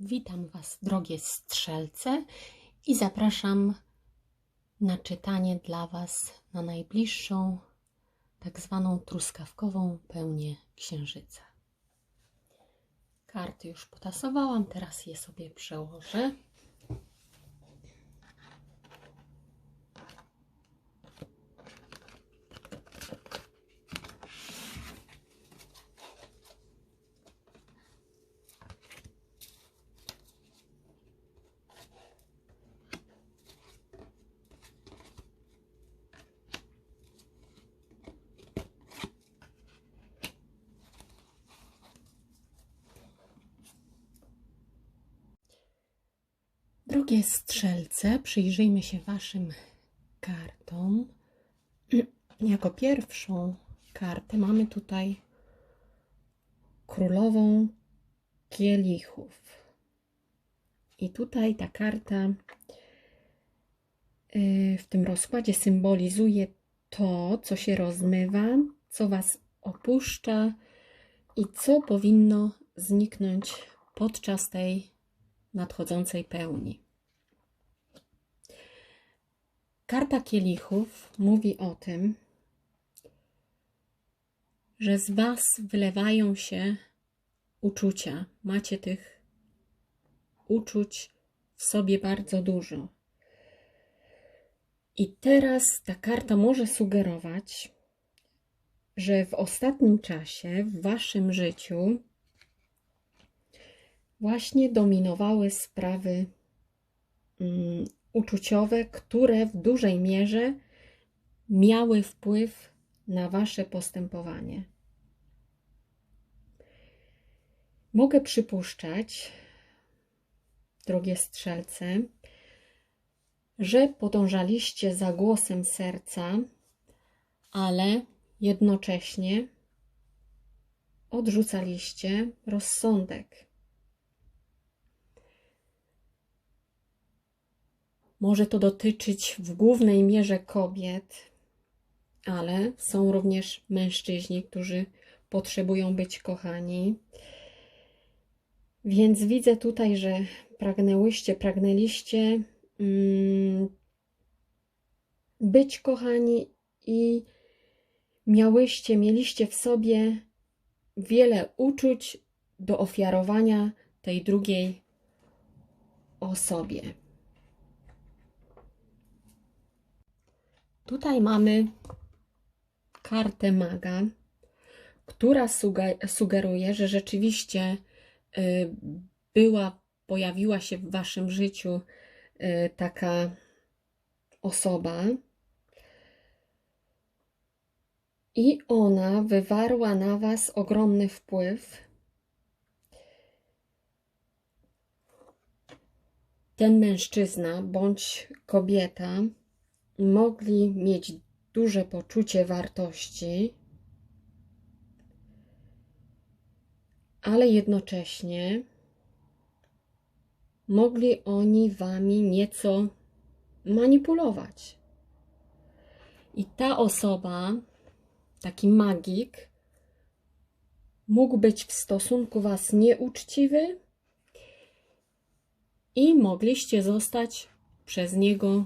Witam Was, drogie strzelce, i zapraszam na czytanie dla Was na najbliższą, tak zwaną truskawkową pełnię księżyca. Karty już potasowałam, teraz je sobie przełożę. Drogie strzelce, przyjrzyjmy się Waszym kartom. Jako pierwszą kartę mamy tutaj królową kielichów. I tutaj ta karta y, w tym rozkładzie symbolizuje to, co się rozmywa, co Was opuszcza i co powinno zniknąć podczas tej nadchodzącej pełni. Karta kielichów mówi o tym, że z Was wylewają się uczucia. Macie tych uczuć w sobie bardzo dużo. I teraz ta karta może sugerować, że w ostatnim czasie w Waszym życiu właśnie dominowały sprawy um, uczuciowe, które w dużej mierze miały wpływ na Wasze postępowanie. Mogę przypuszczać, drogie strzelce, że podążaliście za głosem serca, ale jednocześnie odrzucaliście rozsądek. Może to dotyczyć w głównej mierze kobiet, ale są również mężczyźni, którzy potrzebują być kochani. Więc widzę tutaj, że pragnęłyście, pragnęliście mm, być kochani i miałyście, mieliście w sobie wiele uczuć do ofiarowania tej drugiej osobie. Tutaj mamy kartę maga, która sugeruje, że rzeczywiście y, była, pojawiła się w waszym życiu y, taka osoba i ona wywarła na was ogromny wpływ. Ten mężczyzna bądź kobieta mogli mieć duże poczucie wartości, ale jednocześnie mogli oni wami nieco manipulować. I ta osoba, taki magik, mógł być w stosunku was nieuczciwy i mogliście zostać przez niego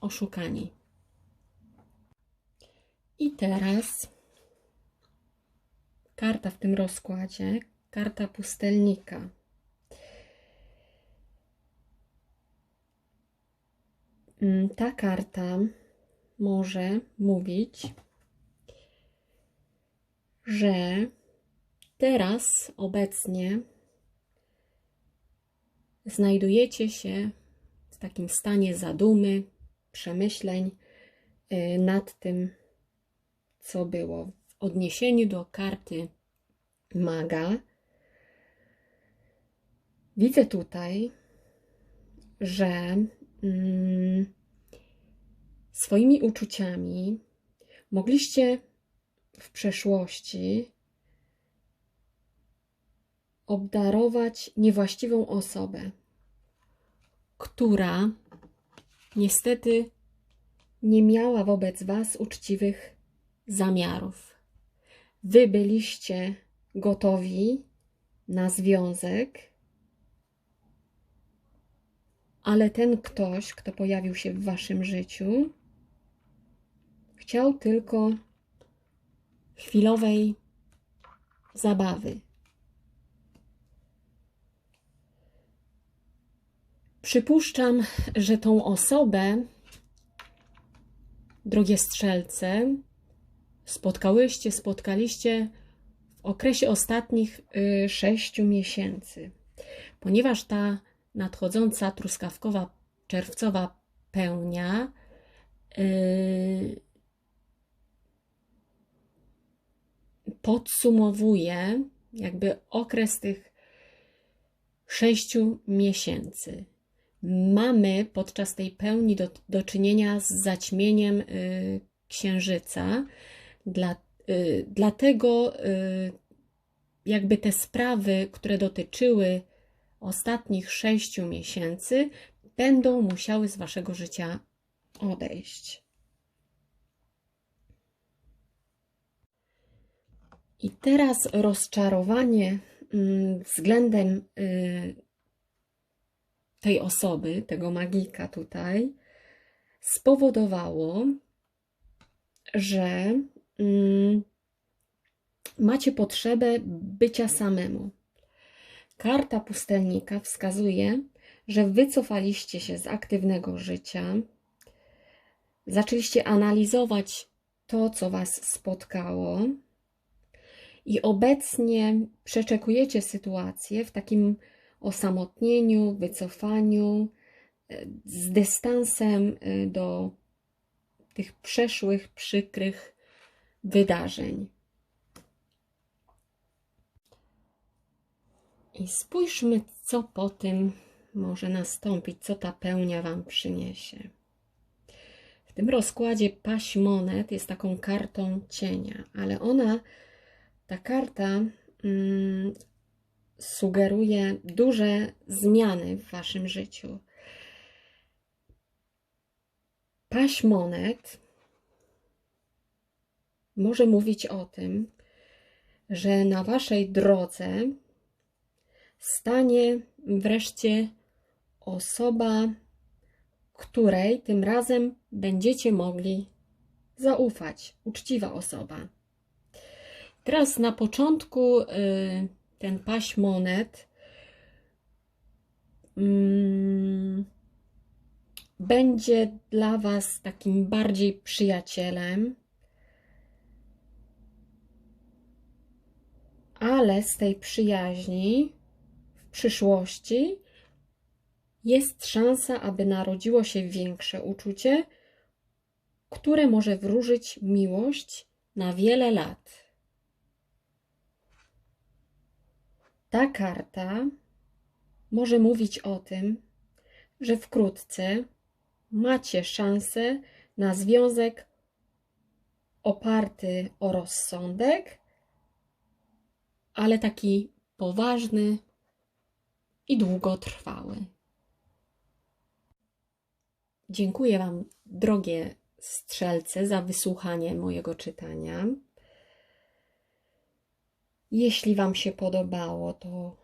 oszukani. I teraz karta w tym rozkładzie, karta pustelnika. Mm, ta karta może mówić, że teraz, obecnie, znajdujecie się w takim stanie zadumy, przemyśleń y, nad tym, co było. W odniesieniu do karty maga, widzę tutaj, że mm, swoimi uczuciami mogliście w przeszłości obdarować niewłaściwą osobę, która niestety nie miała wobec Was uczciwych zamiarów. Wy byliście gotowi na związek, ale ten ktoś, kto pojawił się w waszym życiu, chciał tylko chwilowej zabawy. Przypuszczam, że tą osobę, drogie strzelce, spotkałyście, spotkaliście w okresie ostatnich y, sześciu miesięcy, ponieważ ta nadchodząca truskawkowa, czerwcowa pełnia y, podsumowuje jakby okres tych sześciu miesięcy. Mamy podczas tej pełni do, do czynienia z zaćmieniem y, księżyca, dla, y, dlatego y, jakby te sprawy, które dotyczyły ostatnich sześciu miesięcy, będą musiały z waszego życia odejść. I teraz rozczarowanie mm, względem y, tej osoby, tego magika tutaj, spowodowało, że mm, macie potrzebę bycia samemu. Karta pustelnika wskazuje, że wycofaliście się z aktywnego życia, zaczęliście analizować to, co Was spotkało, i obecnie przeczekujecie sytuację w takim osamotnieniu, wycofaniu, e, z dystansem e, do tych przeszłych, przykrych wydarzeń. I spójrzmy, co po tym może nastąpić, co ta pełnia Wam przyniesie. W tym rozkładzie paść monet jest taką kartą cienia, ale ona ta karta mm, sugeruje duże zmiany w waszym życiu. Paść monet może mówić o tym, że na waszej drodze stanie wreszcie osoba, której tym razem będziecie mogli zaufać, uczciwa osoba. Teraz na początku y, ten paś monet mm, będzie dla Was takim bardziej przyjacielem, ale z tej przyjaźni w przyszłości jest szansa, aby narodziło się większe uczucie, które może wróżyć miłość na wiele lat. Ta karta może mówić o tym, że wkrótce macie szansę na związek oparty o rozsądek, ale taki poważny i długotrwały. Dziękuję Wam, drogie strzelce, za wysłuchanie mojego czytania. Jeśli Wam się podobało to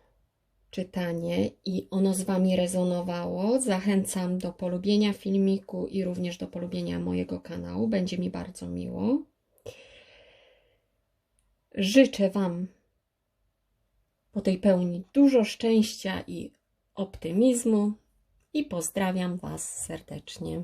czytanie i ono z Wami rezonowało, zachęcam do polubienia filmiku i również do polubienia mojego kanału. Będzie mi bardzo miło. Życzę Wam po tej pełni dużo szczęścia i optymizmu i pozdrawiam Was serdecznie.